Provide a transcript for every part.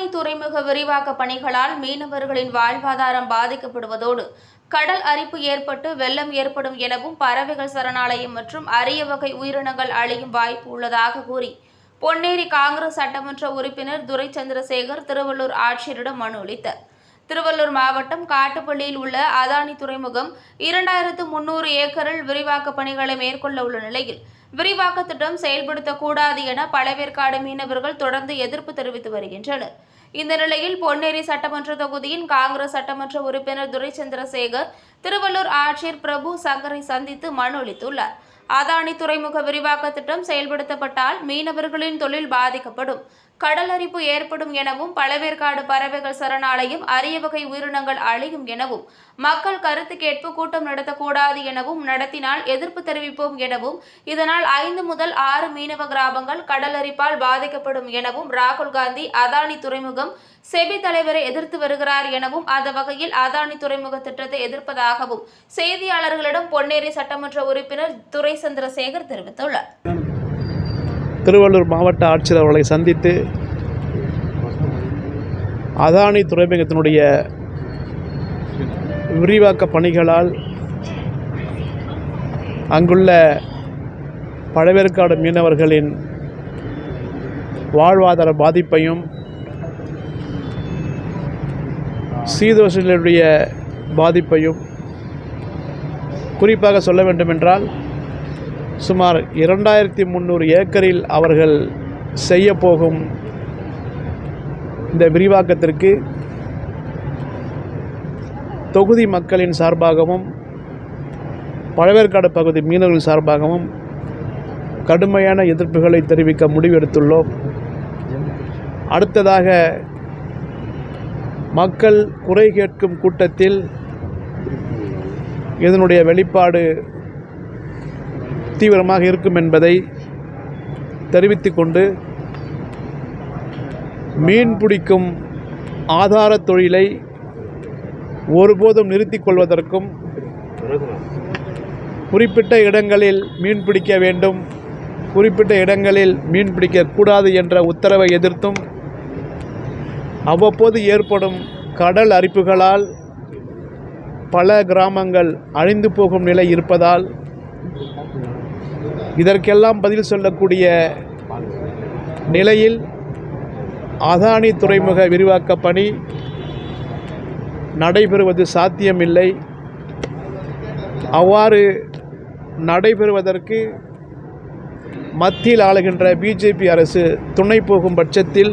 விரிவாக்க பணிகளால் மீனவர்களின் வாழ்வாதாரம் பாதிக்கப்படுவதோடு கடல் அரிப்பு ஏற்பட்டு வெள்ளம் ஏற்படும் எனவும் பறவைகள் சரணாலயம் மற்றும் அரிய வகை உயிரினங்கள் அழியும் வாய்ப்பு உள்ளதாக கூறி பொன்னேரி காங்கிரஸ் சட்டமன்ற உறுப்பினர் துரை சந்திரசேகர் திருவள்ளூர் ஆட்சியரிடம் மனு அளித்தார். திருவள்ளூர் மாவட்டம் காட்டுப்பள்ளியில் உள்ள அதானி துறைமுகம் இரண்டாயிரத்து முன்னூறு ஏக்கரில் விரிவாக்க பணிகளை மேற்கொள்ள உள்ள நிலையில் விரிவாக்க திட்டம் செயல்படுத்தக்கூடாது என பழவேற்காடு மீனவர்கள் தொடர்ந்து எதிர்ப்பு தெரிவித்து வருகின்றனர். இந்த நிலையில் பொன்னேரி சட்டமன்ற தொகுதியின் காங்கிரஸ் சட்டமன்ற உறுப்பினர் துரை சந்திரசேகர் திருவள்ளூர் ஆட்சியர் பிரபு சங்கரை சந்தித்து மனு அளித்துள்ளார். அதானி துறைமுக விரிவாக்க திட்டம் செயல்படுத்தப்பட்டால் மீனவர்களின் தொழில் பாதிக்கப்படும். கடல் அரிப்பு ஏற்படும் எனவும் பழவேற்காடு பறவைகள் சரணாலயம் அரிய வகை உயிரினங்கள் அழியும் எனவும் மக்கள் கருத்து கேட்பு கூட்டம் நடத்தக்கூடாது எனவும் நடத்தினால் எதிர்ப்பு தெரிவிப்போம் எனவும் இதனால் ஐந்து முதல் ஆறு மீனவ கிராமங்கள் கடலரிப்பால் பாதிக்கப்படும் எனவும் ராகுல் காந்தி அதானி துறைமுகம் செபி தலைவரை எதிர்த்து வருகிறார் எனவும் அந்த வகையில் அதானி துறைமுக திட்டத்தை எதிர்ப்பதாகவும் செய்தியாளர்களிடம் பொன்னேரி சட்டமன்ற உறுப்பினர் துரை சந்திரசேகர் தெரிவித்துள்ளார். திருவள்ளூர் மாவட்ட ஆட்சியர் அவர்களை சந்தித்து அதானி துறைமுகத்தினுடைய விரிவாக்க பணிகளால் அங்குள்ள பழவேற்காடு மீனவர்களின் வாழ்வாதார பாதிப்பையும் சீதோஷங்களுடைய பாதிப்பையும் குறிப்பாக சொல்ல வேண்டுமென்றால் சுமார் இரண்டாயிரத்தி முந்நூறு ஏக்கரில் அவர்கள் செய்ய போகும் இந்த விரிவாக்கத்திற்கு தொகுதி மக்களின் சார்பாகவும் பழவேற்காடு பகுதி மீனவர்கள் சார்பாகவும் கடுமையான எதிர்ப்புகளை தெரிவிக்க முடிவெடுத்துள்ளோம். அடுத்ததாக மக்கள் குறை கேட்கும் கூட்டத்தில் இதனுடைய வெளிப்பாடு தீவிரமாக இருக்கும் என்பதை தெரிவித்து கொண்டு மீன் பிடிக்கும் ஆதார தொழிலை ஒருபோதும் நிறுத்திக் கொள்வதற்கும் குறிப்பிட்ட இடங்களில் மீன் பிடிக்க வேண்டும் குறிப்பிட்ட இடங்களில் மீன் பிடிக்கக்கூடாது என்ற உத்தரவை எதிர்த்தும் அவ்வப்போது ஏற்படும் கடல் அரிப்புகளால் பல கிராமங்கள் அழிந்து போகும் நிலை இருப்பதால் இதற்கெல்லாம் பதில் சொல்லக்கூடிய நிலையில் அதானி துறைமுக விரிவாக்க பணி நடைபெறுவது சாத்தியமில்லை. அவ்வாறு நடைபெறுவதற்கு மத்தியில் ஆளுகின்ற பிஜேபி அரசு துணை போகும் பட்சத்தில்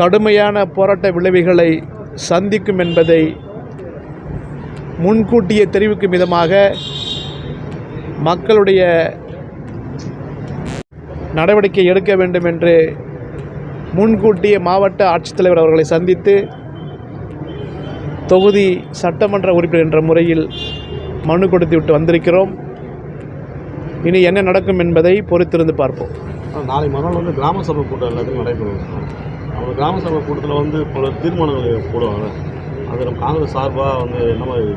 கடுமையான போராட்ட விளைவுகளை சந்திக்கும் என்பதை முன்கூட்டியே தெரிவிக்கும் விதமாக மக்களுடைய நடவடிக்கை எடுக்க வேண்டும் என்று முன்கூட்டிய மாவட்ட ஆட்சித்தலைவர் அவர்களை சந்தித்து தொகுதி சட்டமன்ற உறுப்பினர் என்ற முறையில் மனு கொடுத்து விட்டு வந்திருக்கிறோம். இனி என்ன நடக்கும் என்பதை பொறுத்திருந்து பார்ப்போம். நாளை மறுநாள் வந்து கிராம சபை கூட்டம் எல்லாத்தையும் நடைபெறும். அவங்க கிராம சபை கூட்டத்தில் வந்து பல தீர்மானங்கள் போடுவாங்க. அது நம்ம காங்கிரஸ் சார்பாக வந்து என்ன மாதிரி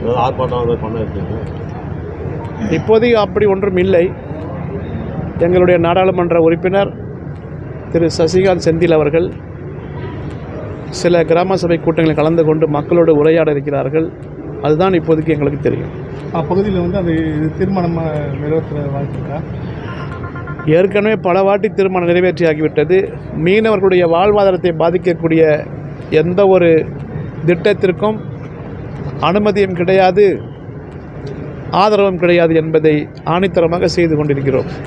ஏதாவது ஆர்ப்பாட்டம் வந்து பண்ண இருக்கீங்க? இப்போதைக்கு அப்படி ஒன்றும் இல்லை. எங்களுடைய நாடாளுமன்ற உறுப்பினர் திரு சசிகாந்த் செந்தில் அவர்கள் சில கிராம சபை கூட்டங்களில் கலந்து கொண்டு மக்களோடு உரையாட இருக்கிறார்கள். அதுதான் இப்போதைக்கு எங்களுக்கு தெரியும். அப்பகுதியில் வந்து அது இது தீர்மானமாக நிறைவேற்ற வாய்ப்பு இருக்கா ஏற்கனவே பல வாட்டி தீர்மானம் நிறைவேற்றியாகிவிட்டது. மீனவர்களுடைய வாழ்வாதாரத்தை பாதிக்கக்கூடிய எந்த ஒரு திட்டத்திற்கும் அனுமதியும் கிடையாது. ஆதரவும் கிடையாது என்பதை ஆணித்தரமாக செய்து கொண்டிருக்கிறோம்.